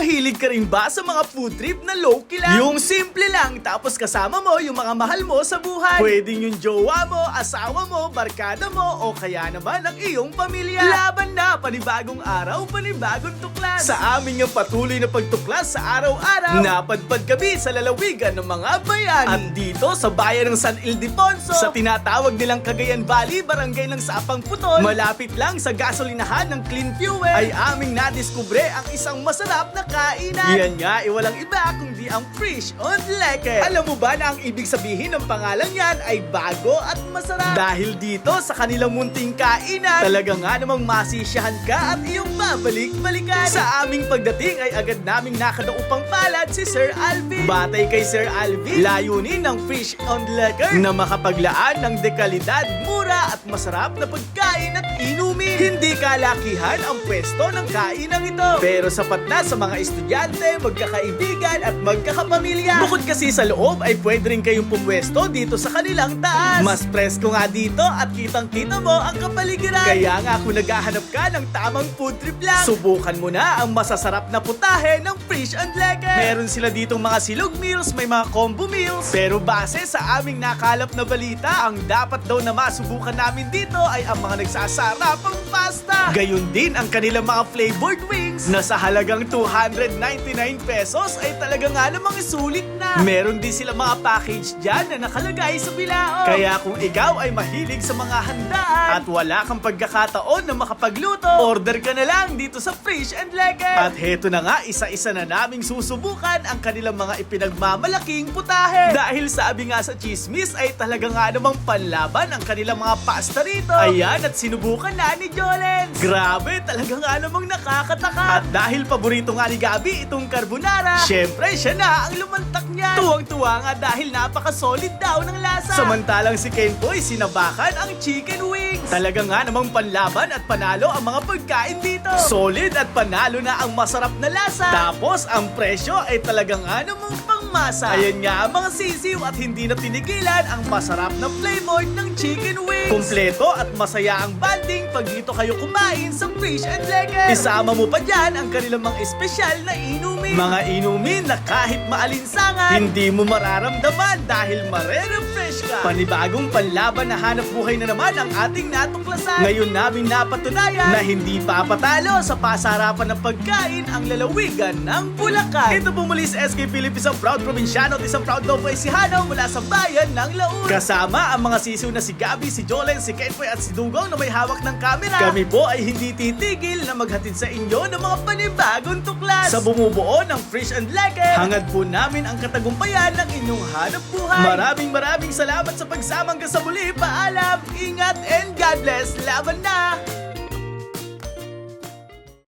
Mahilig ka rin ba sa mga food trip na low-key lang? Yung simple lang, tapos kasama mo yung mga mahal mo sa buhay. Pwedeng yung jowa mo, asawa mo, barkada mo, o kaya naman ang iyong pamilya. Laban na, panibagong araw, panibagong tuklas. Sa aming yung patuloy na pagtuklas sa araw-araw, napadpad kami sa lalawigan ng mga bayan. At dito sa bayan ng San Ildefonso, sa tinatawag nilang Cagayan Valley, barangay ng Sapang Putol, malapit lang sa gasolinahan ng Clean Fuel, ay aming nadiskubre ang isang masarap na kainan. Yan nga, eh, walang iba kundi ang Fish on Lecker. Alam mo ba na ang ibig sabihin ng pangalan yan ay bago at masarap? Dahil dito sa kanilang munting kainan, talaga nga namang masisyahan ka at iyong babalik-balikan. Sa aming pagdating ay agad naming nakadaupang palad si Sir Alvin. Batay kay Sir Alvin, layunin ng Fish on Lecker na makapaglaan ng dekalidad, mura at masarap na pagkain at inumin. Hindi kalakihan ang pwesto ng kainang ito. Pero sapat na sa mga estudyante, magkakaibigan at magkakapamilya. Bukod kasi sa loob ay pwede rin kayong pumwesto dito sa kanilang taas. Mas presko nga dito at kitang-kita mo ang kapaligiran. Kaya nga kung naghahanap ka ng tamang food trip lang, subukan mo na ang masasarap na putahe ng Fish and Lecker. Meron sila ditong mga silog meals, may mga combo meals. Pero base sa aming nakalap na balita, ang dapat daw na masubukan namin dito ay ang mga nagsasarapang pasta. Gayun din ang kanilang mga flavored wings na sa halagang 299 pesos ay talaga nga namang sulit na. Meron din sila mga package dyan na nakalagay sa bilao. Kaya kung ikaw ay mahilig sa mga handaan at wala kang pagkakataon na makapagluto, order ka na lang dito sa Fish and Lecker. At heto na nga, isa-isa na naming susubukan ang kanilang mga ipinagmamalaking putahe. Dahil sabi nga sa chismis ay talaga nga namang panlaban ang kanilang mga pasta rito. Ayan, at sinubukan na ni Jolens. Grabe, talaga nga namang nakakataka. At dahil paborito nga Gabi itong carbonara, syempre siya na ang lumantak niya. Tuwang-tuwa nga dahil napaka-solid daw ng lasa. Samantalang si Ken Boy sinabakan ang chicken wings. Talaga nga namang panlaban at panalo ang mga pagkain dito. Solid at panalo na ang masarap na lasa. Tapos ang presyo ay talaga nga namang pangmasa. Ayan nga ang mga sisiw at hindi na tinigilan ang masarap na flavor ng chicken wings. Kompleto at masaya ang banding pag dito kayo kumain sa Fish and Lecker. Isama mo pa dyan ang kanilang mga espesyal na inumin. Mga inumin na kahit maalinsangan, hindi mo mararamdaman dahil marerefresh ka. Panibagong panlaban na hanap buhay na naman ang ating natuklasan. Ngayon namin napatunayan na hindi papatalo sa pasarapan ng pagkain ang lalawigan ng Bulacan. Ito po muli sa SK Philippines ang proud probinsyano at isang proud Novoy si Hano mula sa bayan ng Laun. Kasama ang mga sisiw na si Gabi, si Jolen, si Kenpoy at si Dugong na may hawak ng camera. Kami po ay hindi titigil na maghatid sa inyo ng mga panibagong tuklas. Sa bumubuo ng Fish and Lecker, hangad po namin ang katagumpayan ng inyong hanap buhay. Maraming maraming salamat sa pagsamang ka sa. Paalam, ingat, and God bless. Laban na!